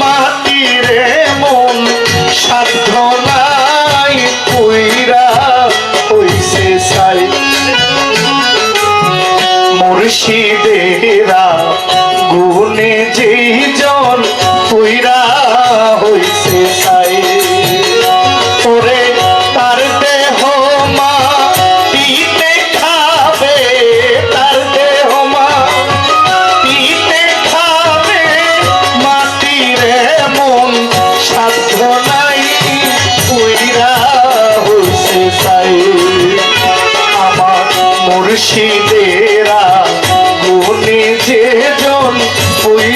মাটিরে মন সাধ্য নাই কইরা হইছে সাই। মুর্শিদেরা মুর্শিদেরা গুণে যে জন ওই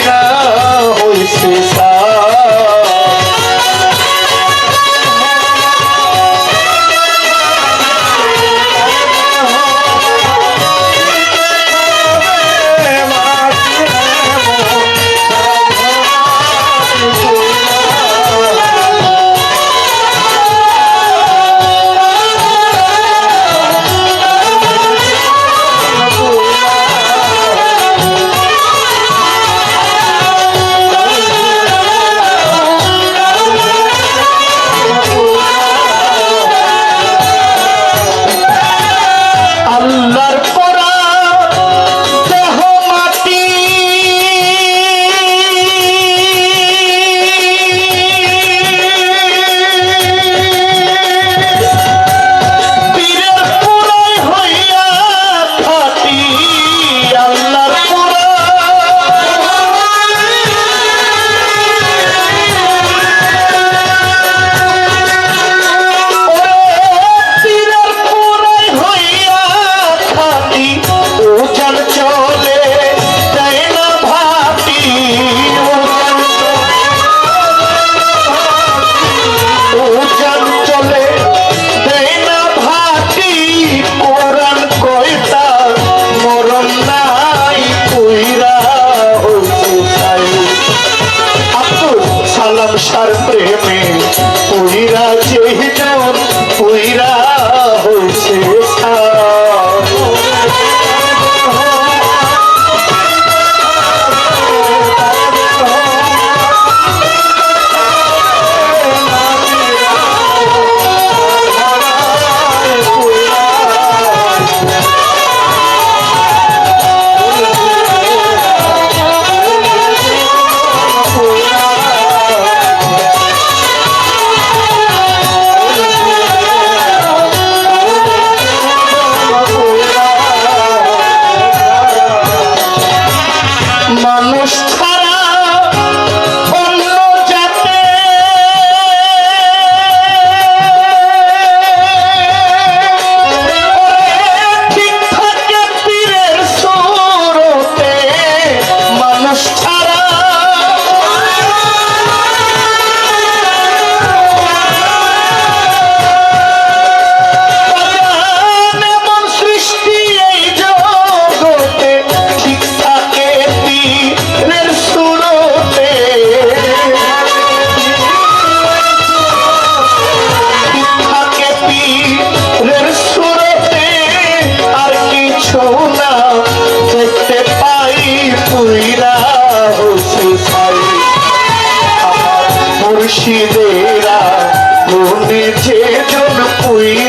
তেরা মনে যে জন পুইয়া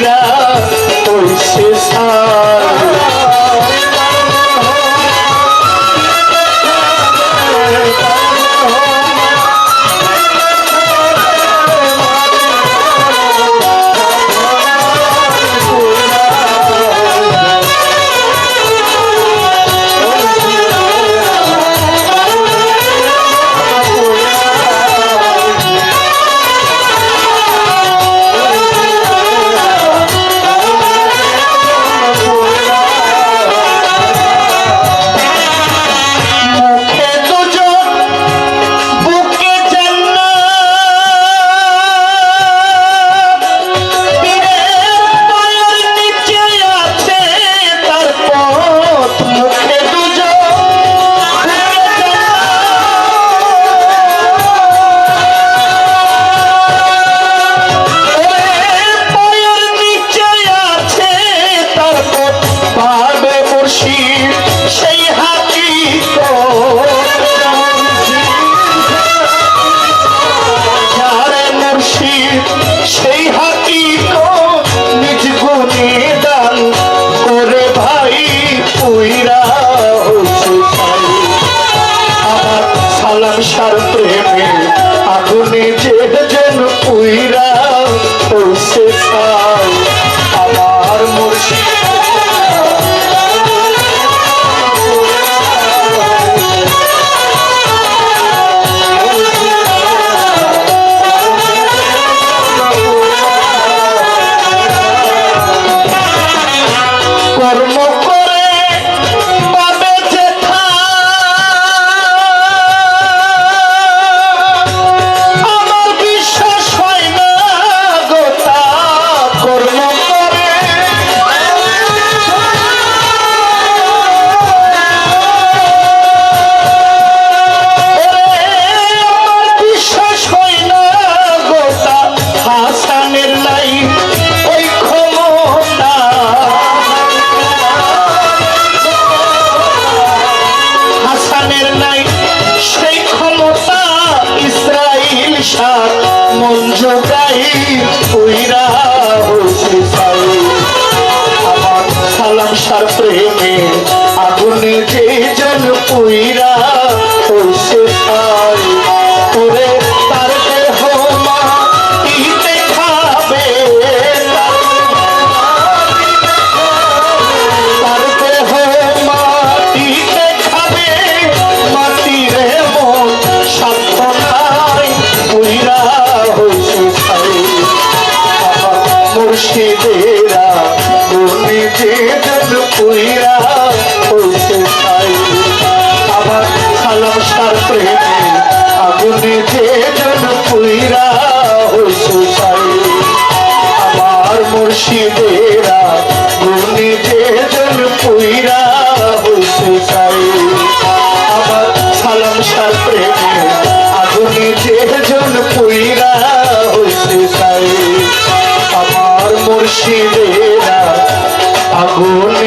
প্রেমে আগুনে যে জন উইরা হইছে ছাই আমার মুর্শিদেরা গুণে যে জন পুইরা হইছে আমার সালাম সার প্রেমে আগুনে যে জন পুইরা হইছে চাই আমার মুর্শিদেরা আগুনে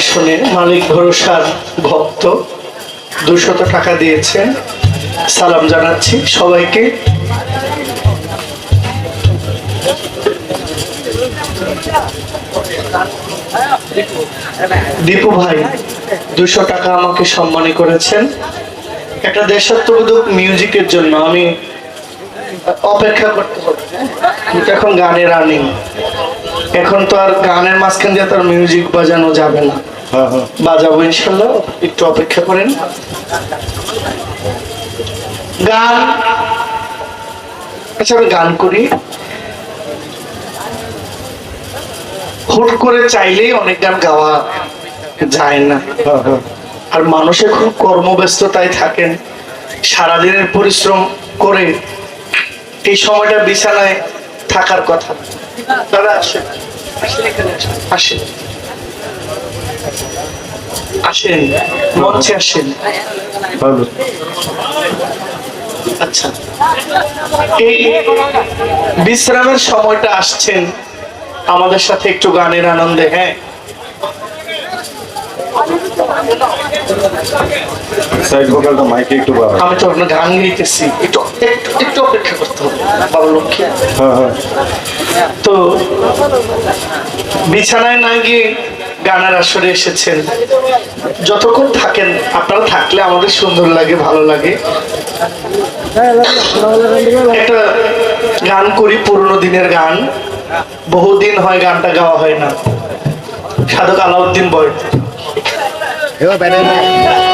শুনে মালিক ভরসার ভক্ত। দুশত টাকা দিয়েছেন। সালাম জানাচ্ছি সবাইকে। দীপু ভাই, দুশো টাকা আমাকে সম্মানী করেছেন। একটা দেশাত্মবোধক মিউজিকের জন্য আমি অপেক্ষা করতে হবে। কিন্তু এখন গানে রানিং এখন তো আর গানের মাঝখান দিয়ে তো আর মিউজিক বাজানো যাবে না। হ্যাঁ হ্যাঁ। বাজাবো ইনশাল্লাহ একটু অপেক্ষা করেন। গান। আচ্ছা আমি গান করি। হুট করে চাইলেই অনেক গান গাওয়া যায় না। হ্যাঁ। আর মানুষে খুব কর্মব্যস্ততায় থাকেন। সারাদিনের পরিশ্রম করে এই সময়টা বিছানায় থাকার কথা। দাদা আসেন। আসেন। আসেন। মঞ্চে আসেন। আচ্ছা। এই বিশ্রামের সময়টা আসছেন। আমাদের সাথে একটু গানের আনন্দে হ্যাঁ? সাইড ভোকালটা মাইকে একটু আমি তো আপনার গান গাইতেছি। একটু একটু একটু অপেক্ষা করতে হবে। বাবা লক্ষ্মী। হ্যাঁ হ্যাঁ। তো বিছানায় না গিয়ে গানের আসরে এসেছেন। যতক্ষণ থাকেন আপনারা থাকলে আমাদের সুন্দর লাগে ভালো লাগে। একটা গান করি পুরনো দিনের গান। বহুদিন হয় গানটা গাওয়া হয় না। সাধক আলাউদ্দিন বয় এবার ব্যাটারি